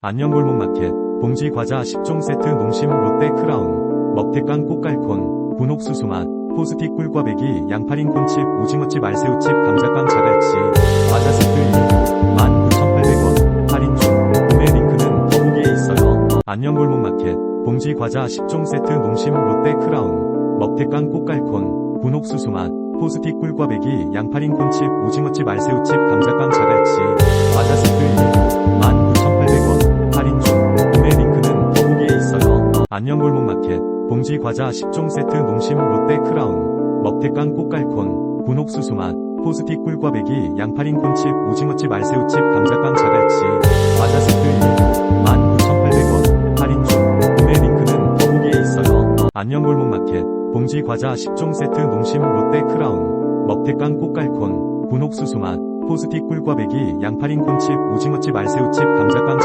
안녕 골목마켓, 봉지 과자 10종 세트 농심 롯데 크라운, 먹태깡 꽃갈콘, 군옥수수맛, 포스틱 꿀과배기, 양파링 콘칩, 오징어칩, 알새우칩, 감자빵 자갈치, 과자 세트 1, 19,800원, 할인 중, 구매 링크는 더보기에 있어요. 안녕 골목마켓, 봉지 과자 10종 세트 농심 롯데 크라운, 먹태깡 꽃갈콘, 군옥수수맛, 포스틱 꿀과배기, 양파링 콘칩, 오징어칩, 알새우칩, 감자빵 자갈치, 안녕골목마켓, 봉지 과자 10종 세트 농심 롯데 크라운, 먹태깡 꽃갈콘, 군옥수수맛, 포스틱 꿀과배기, 양파링 콘칩, 오징어칩, 알새우칩, 감자빵 자갈치, 과자 세트 1, 19,800원, 할인 중, 구매 링크는 더보기에 있어요. 안녕골목마켓, 봉지 과자 10종 세트 농심 롯데 크라운, 먹태깡 꽃갈콘, 군옥수수맛, 포스틱 꿀과배기, 양파링 콘칩, 오징어칩, 알새우칩, 감자빵